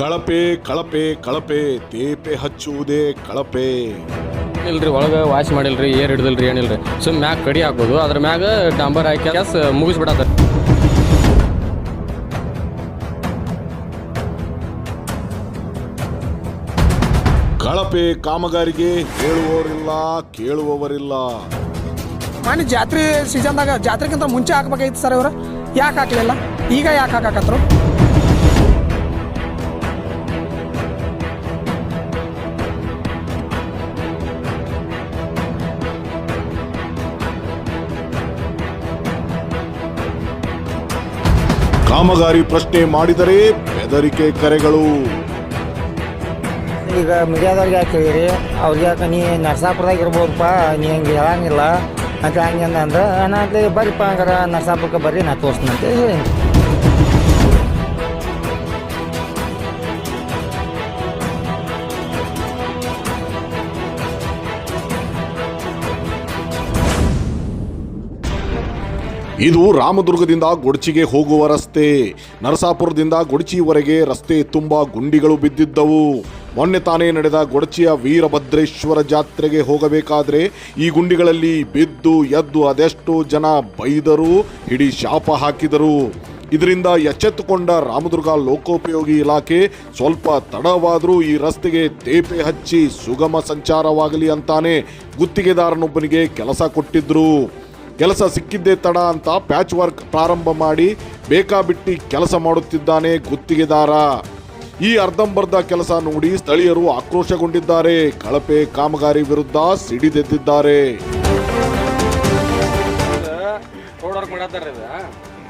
ಕಳಪೆ ಕಳಪೆ ಕಳಪೆ ತೇಪೆ ಹಚ್ಚುವುದೇ ಕಳಪೆ. ಇಲ್ರಿ ಒಳಗೆ ವಾಶ್ ಮಾಡಿಲ್ರಿ ಏರ್ ಹಿಡ್ದಿಲ್ರಿ ಏನಿಲ್ರಿ. ಸುಮ್ ಮ್ಯಾಗ ಕಡಿ ಹಾಕೋದು ಅದ್ರ ಮ್ಯಾಗ ಡಾಂಬರ್ ಹಾಕಿ ಕ್ಯಾಸ್ ಮುಗಿಸ್ಬಿಡತ್ತ ಕಳಪೆ ಕಾಮಗಾರಿಗೆ ಹೇಳುವವರಿಲ್ಲ ಕೇಳುವವರಿಲ್ಲ. ಮಾಡಿ ಜಾತ್ರೆ ಸೀಸನ್ದಾಗ ಜಾತ್ರೆಗಿಂತ ಮುಂಚೆ ಹಾಕ್ಬೇಕಾಗಿತ್ತು ಸರ್ ಅವರು. ಯಾಕೆ ಹಾಕಲಿಲ್ಲ? ಈಗ ಯಾಕೆ ಹಾಕಾಕತ್ರು? ಕಾಮಗಾರಿ ಪ್ರಶ್ನೆ ಮಾಡಿದರೆ ಬೆದರಿಕೆ ಕರೆಗಳು. ಈಗ ಮೀಡಿಯಾದವ್ರಿಗೆ ಯಾಕೆ ಹೇಳಿರಿ ಅವ್ರಿಗೆ ಯಾಕೆ ನೀ ನರಸಾಪುರದಾಗ ಇರ್ಬೋದಪ್ಪ, ನೀ ಹಂಗೆ ಹೇಳಂಗಿಲ್ಲ. ಅಂತ ಹಂಗೆ ಅಂದ ಅಂದ್ರೆ, ನಾನು ಬರ್ರಿಪ್ಪ ಹಂಗಾರ ನರಸಾಪುರಕ್ಕೆ ಬರ್ರಿ, ನಾ ತೋರಿಸ್ತೀನಿ ಅಂತ ಹೇಳಿ. ಇದು ರಾಮದುರ್ಗದಿಂದ ಗೊಡಚಿಗೆ ಹೋಗುವ ರಸ್ತೆ. ನರಸಾಪುರದಿಂದ ಗೊಡಚಿವರೆಗೆ ರಸ್ತೆ ತುಂಬ ಗುಂಡಿಗಳು ಬಿದ್ದಿದ್ದವು. ಮೊನ್ನೆ ತಾನೇ ನಡೆದ ಗೊಡಚಿಯ ವೀರಭದ್ರೇಶ್ವರ ಜಾತ್ರೆಗೆ ಹೋಗಬೇಕಾದ್ರೆ ಈ ಗುಂಡಿಗಳಲ್ಲಿ ಬಿದ್ದು ಎದ್ದು ಅದೆಷ್ಟು ಜನ ಬೈದರು ಇಡೀ ಶಾಪ ಹಾಕಿದರು. ಇದರಿಂದ ಎಚ್ಚೆತ್ತುಕೊಂಡ ರಾಮದುರ್ಗ ಲೋಕೋಪಯೋಗಿ ಇಲಾಖೆ ಸ್ವಲ್ಪ ತಡವಾದರೂ ಈ ರಸ್ತೆಗೆ ತೇಪೆ ಹಚ್ಚಿ ಸುಗಮ ಸಂಚಾರವಾಗಲಿ ಅಂತಾನೆ ಗುತ್ತಿಗೆದಾರನೊಬ್ಬನಿಗೆ ಕೆಲಸ ಕೊಟ್ಟಿದ್ರು. ಕೆಲಸ ಸಿಕ್ಕಿದ್ದೇ ತಡ ಅಂತ ಪ್ಯಾಚ್ ವರ್ಕ್ ಪ್ರಾರಂಭ ಮಾಡಿ ಬೇಕಾಬಿಟ್ಟಿ ಕೆಲಸ ಮಾಡುತ್ತಿದ್ದಾನೆ ಗುತ್ತಿಗೆದಾರ. ಈ ಅರ್ಧಂಬರ್ಧ ಕೆಲಸ ನೋಡಿ ಸ್ಥಳೀಯರು ಆಕ್ರೋಶಗೊಂಡಿದ್ದಾರೆ. ಕಳಪೆ ಕಾಮಗಾರಿ ವಿರುದ್ಧ ಸಿಡಿದೆದ್ದಿದ್ದಾರೆ.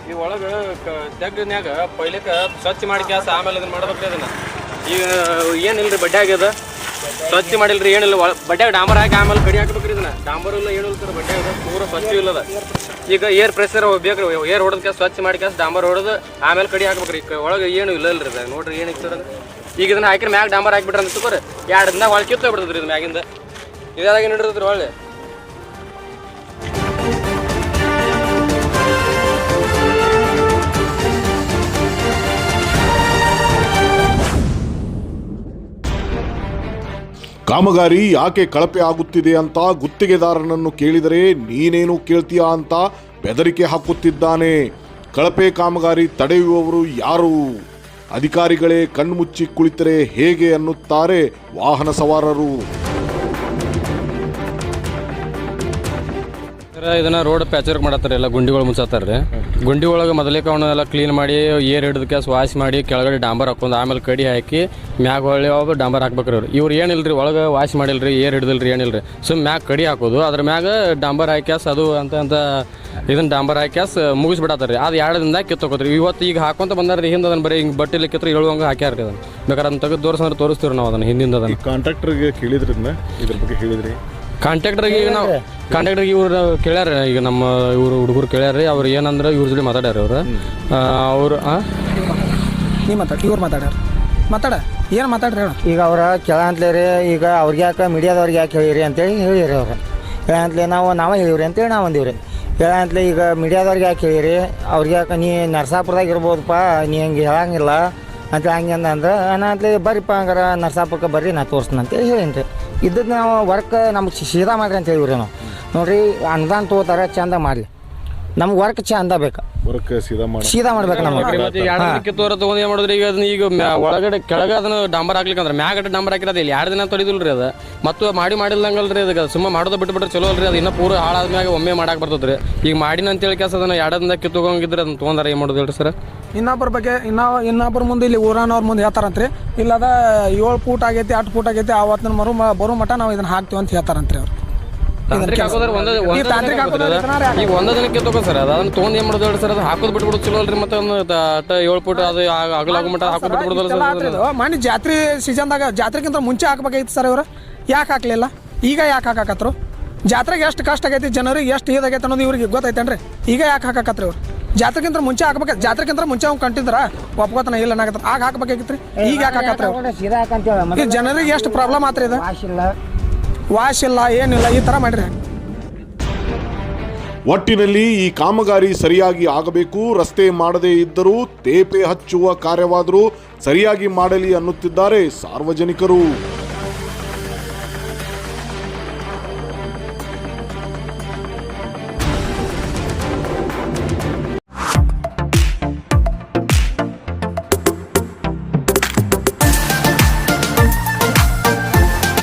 ಈ ಒಳಗೆ ತೆಗ್ಗನ್ಯಾಗ ಪೈಲಿಕ ಸ್ವಚ್ಛ ಮಾಡಿ ಕೆಲಸ, ಆಮೇಲೆ ಇದನ್ನ ಮಾಡ್ಬೇಕ್ರಿ ಅದನ್ನ ಈಗ, ಏನಿಲ್ರಿ ಬಡ್ಡೆ ಆಗ್ಯದ? ಸ್ವಚ್ಛ ಮಾಡಿಲ್ರಿ, ಏನಿಲ್ಲ ಬಟ್ಟೆ ಡಾಂಬರ್ ಹಾಕಿ ಆಮೇಲೆ ಕಡಿ ಹಾಕ್ಬೇಕ್ರಿ ಇದನ್ನ. ಡಾಂಬರ್ ಇಲ್ಲ, ಏನು ಇಲ್ತಾರೆ ಬಟ್ಟೆ ಪೂರ ಸ್ವಚ್ಛ ಇಲ್ಲದ. ಈಗ ಏರ್ ಪ್ರೆಷರ್ ಬೇಕ್ರಿ ಏರ್ ಹೊಡೆದ ಸ್ವಚ್ಛ ಮಾಡಿ ಡಾಂಬರ್ ಹೊಡೆದು ಆಮೇಲೆ ಕಡಿ ಹಾಕ್ಬೇಕ್ರಿ. ಒಳಗೆ ಏನು ಇಲ್ಲ ಇಲ್ರಿ ನೋಡ್ರಿ ಏನು ಇತ್ತು ಈಗ ಇದನ್ನ ಹಾಕಿರಿ ಮ್ಯಾಗ ಡಾಂಬರ್ ಹಾಕಿಬಿಟ್ರೆ ಅಂತ ಎರಡು ದಿನ ಒಳಗೆ ಕಿತ್ತು ಬಿಡ್ತದ್ರಿ ಇದು ಮ್ಯಾಗಿಂದ. ಇದಾಗ ಹಿಡಿದ್ರಿ ಒಳ್ಳೆ ಕಾಮಗಾರಿ ಯಾಕೆ ಕಳಪೆ ಆಗುತ್ತಿದೆ ಅಂತ ಗುತ್ತಿಗೆದಾರನನ್ನು ಕೇಳಿದರೆ ನೀನೇನು ಕೇಳ್ತೀಯಾ ಅಂತ ಬೆದರಿಕೆ ಹಾಕುತ್ತಿದ್ದಾನೆ. ಕಳಪೆ ಕಾಮಗಾರಿ ತಡೆಯುವವರು ಯಾರು? ಅಧಿಕಾರಿಗಳೇ ಕಣ್ಮುಚ್ಚಿ ಕುಳಿತರೆ ಹೇಗೆ ಅನ್ನುತ್ತಾರೆ ವಾಹನ ಸವಾರರು. ಇದನ್ನ ರೋಡ್ ಪ್ಯಾಚರ್ ಮಾಡತ್ತಾರ ಎಲ್ಲ ಗುಂಡಿಗಳು ಮುಚ್ಚಾತಾರ ರೀ ಗುಂಡಿ ಒಳಗೆ ಮೊದಲೇ ಅವನ್ನೆಲ್ಲ ಕ್ಲೀನ್ ಮಾಡಿ, ಏರ್ ಹಿಡಿದ ಕ್ಯಾಸ್ ವಾಶ್ ಮಾಡಿ, ಕೆಳಗಡೆ ಡಾಂಬರ್ ಹಾಕೊಂಡು ಆಮೇಲೆ ಕಡಿ ಹಾಕಿ, ಮ್ಯಾಗ ಹೊಳ್ಳಿ ಅವಾಗ ಡಾಂಬರ್ ಹಾಕ್ಬೇಕ್ರಿ ಅವ್ರು. ಇವ್ರು ಏನಿಲ್ರಿ, ಒಳಗೆ ವಾಶ್ ಮಾಡಿಲ್ರಿ, ಏರ್ ಹಿಡಿದಿಲ್ರಿ, ಏನಿಲ್ರಿ. ಸುಮ್ ಮ್ಯಾಗ ಕಡಿ ಹಾಕೋದು, ಅದ್ರ ಮ್ಯಾಗ ಡಾಂಬರ್ ಹಾಕ್ಯಾಸ್ ಅದು ಅಂತ ಅಂತ ಇದನ್ನ ಡಾಂಬರ್ ಹಾಕ್ಯಾಸ್ ಮುಗಿಸ್ಬಿಡತ್ತಾರ ಅದು ಎರಡು ದಿನದಾಗ ಕಿತ್ತೋಕೋತ್ರಿ ಇವತ್ತು ಈಗ ಹಾಕೊಂತ ಬಂದಾರ ಹಿಂದೆ ಅದನ್ನ ಬರೀ ಹಿಂಗೆ ಬಟ್ಟೆ ಕಿತ್ರ ಹೇಳುವಂಗೆ ಹಾಕ್ಯಾರ ಅದನ್ನ ಬೇಕಾದ್ರೆ ಅದನ್ನ ತೆಗೆದು ತೋರಿಸಂದ್ರೆ ತೋರಿಸ್ತೀವಿ ನಾವು ಅದನ್ನ, ಹಿಂದಿಂದ ಅದನ್ನ. ಕಾಂಟ್ರಾಕ್ಟರ್ಗೆ ಕೇಳಿದ್ರಿಂದ ಇದ್ರ ಬಗ್ಗೆ ಹೇಳಿದ್ರಿ. ಕಾಂಟ್ಯಾಕ್ಟ್ರಿಗೆ ಈಗ ನಾವು ಕಾಂಟ್ಯಾಕ್ಟ್ರಿಗೆ ಇವ್ರು ಕೇಳ್ಯಾರ ಈಗ ನಮ್ಮ ಇವ್ರು ಹುಡುಗರು ಕೇಳ್ಯಾರ ಅವ್ರು ಏನಂದ್ರೆ ಇವ್ರ ಜೊತೆ ಮಾತಾಡ್ಯಾರ ಅವ್ರು. ಅವ್ರು? ನೀ ಮಾತಾಡಿ ಇವ್ರು ಮಾತಾಡ್ಯಾರ. ಮಾತಾಡ ಏನು ಮಾತಾಡ್ರಿ ಹೇಳ. ಈಗ ಅವ್ರ ಕೇಳಂತ್ಲೇ ರೀ ಈಗ ಅವ್ರಿಗೆ ಯಾಕೆ ಮೀಡಿಯಾದವ್ರಿಗೆ ಯಾಕೆ ಹೇಳಿರಿ ಅಂತೇಳಿ ಹೇಳಿರಿ ಅವ್ರು. ಹೇಳಂತ್ಲೆ ನಾವು ನಾವೇ ಹೇಳಿವ್ರಿ ಅಂತೇಳಿ ನಾವು ಅಂದೀವ್ರಿ. ಹೇಳಂತ್ಲೆ ಈಗ ಮೀಡಿಯಾದವ್ರಿಗೆ ಯಾಕೆ ಹೇಳಿರಿ? ಅವ್ರಿಗೆ ಯಾಕೆ ನೀ ನರ್ಸಾಪುರದಾಗ ಇರ್ಬೋದಪ್ಪ ನೀ ಹಂಗೆ ಹೇಳಂಗಿಲ್ಲ. ಅಂತ ಹಂಗೆ ಅಂದ ಅಂದ್ರೆ ಅಂತಲೇ ಬರ್ರಿಪ್ಪ ಹಂಗಾರ ನರ್ಸಾಪುರಕ್ಕೆ ಬರ್ರಿ ನಾ ತೋರಿಸ್ತೀನಿ ಅಂತೇಳಿ ಹೇಳಿನಿ ರೀ ಇದ್ದದ್ದು ನಾವು ವರ್ಕ್ ನಮ್ಗೆ ಸೀದಾ ಮಾಡ್ರಿ ಅಂತ ಹೇಳಿವ್ರಿ ನಾವು. ನೋಡ್ರಿ ಅನುದಾನ ತೊಗೋತಾರೆ ಚಂದ ಮಾಡಲಿ ನಮ್ಗೆ ವರ್ಕ್ ಚಂದ ಬೇಕು. ವರ್ಕ್ ಸೀದಾ ಮಾಡಿ ಸೀದಾ ಮಾಡ್ಬೇಕು ನಮಗೆ. ಮತ್ತೆ ಎರಡು ದಿನಕ್ಕೆ ತೋರ ತಗೊಂಡು ಏನು ಮಾಡಿದ್ರಿ ಈಗ ಅದನ್ನ ಈಗ ಮ್ಯಾ- ಒಳಗಡೆ ಕೆಳಗೆ ಅದನ್ನ ಡಾಂಬರ್ ಹಾಕ್ಲಿಕ್ಕೆ ಅಂದ್ರೆ ಮ್ಯಾಗಡೆ ಡಾಂಬರ್ ಹಾಕಿರೋದು ಇಲ್ಲಿ ಎರಡು ದಿನ ತೊಡಿದಿಲ್ರಿ ಅದು. ಮತ್ತು ಮಾಡಿ ಮಾಡಿಲ್ಲಂಗಲ್ರಿ ಅದಕ್ಕೆ ಸುಮ್ಮ ಮಾಡೋದು ಬಿಟ್ಬಿಟ್ರೆ ಚಲೋ ಅಲ್ರಿ ಅದು ಇನ್ನೂ ಪೂರ ಹಾಳಾದ್ಮ್ಯಾಗ ಒಮ್ಮೆ ಮಾಡಕ್ಕೆ ಬರ್ತದ್ರಿ. ಈಗ ಮಾಡಿನ ಅಂತೇಳಿ ಕೆಲಸ ಅದನ್ನ ಎರಡು ದಿನ ಕಿತ್ತೋಗಂಗಿದ್ರೆ ಅದನ್ನ ತೊಗೊಂಡಾರ ಏನು ಮಾಡೋದು ಹೇಳ್ರಿ ಸರ್? ಇನ್ನೊಬ್ಬರ ಬಗ್ಗೆ ಇನ್ನೊ ಇನ್ನೊಬ್ಬರ ಮುಂದೆ ಇಲ್ಲಿ ಊರಾನವ್ರ ಮುಂದೆ ಹೇಳ್ತಾರಂತ್ರಿ. ಇಲ್ಲದ ಏಳು ಫೂಟ್ ಆಗೈತಿ ಎಂಟು ಫೂಟ್ ಆಗೈತಿ ಅವತ್ತಿನ ಮರು ಮ- ಬರೋ ಮಟ ನಾವು ಇದನ್ನ ಹಾಕ್ತೀವಿ ಅಂತ ಹೇಳ್ತಾರಂತ್ರಿ ಅವ್ರು. ತಾಂತ್ರಿಕ ಹಾಕೋದ್ರೆ ಒಂದೇ ಈ ಒಂದೇ ತಾಂತ್ರಿಕ ದಿನಕ್ಕೆ ಇದನ್ನ ಅದು. ಈಗ ಒಂದೇ ದಿನಕ್ಕೆ ತಗೋ ಸರ್ ಅದನ್ನ ತೊಗೊಂಡು ಏನು ಮಾಡೋದು ಹೇಳ್ರಿ ಸರ್ ಅದು ಹಾಕೋದು ಬಿಟ್ಬಿಡೋದು ಚಲೋ ಅಲ್ರಿ ಮತ್ತೆ ಒಂದು ಅಟ್ಟ ಏಳು ಫುಟ್ ಅದು ಆಗಲಾಗೋ ಮಟ್ಟ ಹಾಕೋದು ಬಿಟ್ಬಿಡೋದಲ್ಲ ಸರ್ ಆತ್ರಿ ಇದು. ಮಾಡಿ ಜಾತ್ರೆ ಸೀಸನ್ದಾಗ ಜಾತ್ರೆಗಿಂತ ಮುಂಚೆ ಹಾಕ್ಬೇಕಾಗಿತ್ತು ಸರ್ ಇವರು. ಯಾಕೆ ಹಾಕ್ಲಿಲ್ಲ? ಈಗ ಯಾಕೆ ಹಾಕಾಕತ್ರು? ಜಾತ್ರೆಗೆ ಎಷ್ಟು ಕಷ್ಟ ಆಗೈತಿ ಜನರಿಗೆ ಎಷ್ಟು ಇದಾಗೈತೆ ಅನ್ನೋದು ಇವ್ರಿಗೆ ಗೊತ್ತೈತೇನ್ರಿ? ಈಗ ಯಾಕೆ ಹಾಕಾಕತ್ರಿ ಇವ್ರು? ಜಾತ್ರೆಗಿಂತ ಮುಂಚೆ ಹಾಕಬೇಕ ಜಾತ್ರೆಗಿಂತ ಮುಂಚೆ ಅವ್ನು ಕಂಟಿದ್ರ ಒಪ್ಕೋತನ ಇಲ್ಲ ಏನಾಗತ್ತ ಆಗ ಹಾಕಬೇಕಾಗಿತ್ರಿ. ಈಗ ಯಾಕೆ ಹಾಕತ್ರಿ ಅವ್ರು ಸೀದಾ ಹಾಕಂತೇಳಿ. ಈ ಜನರಿಗೆ ಎಷ್ಟು ಪ್ರಾಬ್ಲಮ್ ಆತ್ರಿ ಇದು? ವಾಶ್ ಇಲ್ಲ. ವಾಶ್ ಇಲ್ಲ, ಏನಿಲ್ಲ, ಈ ಥರ ಮಾಡ್ರಿ. ಒಟ್ಟಿನಲ್ಲಿ ಈ ಕಾಮಗಾರಿ ಸರಿಯಾಗಿ ಆಗಬೇಕು, ರಸ್ತೆ ಮಾಡದೇ ಇದ್ದರೂ ತೇಪೆ ಹಚ್ಚುವ ಕಾರ್ಯವಾದರೂ ಸರಿಯಾಗಿ ಮಾಡಲಿ ಅನ್ನುತ್ತಿದ್ದಾರೆ ಸಾರ್ವಜನಿಕರು.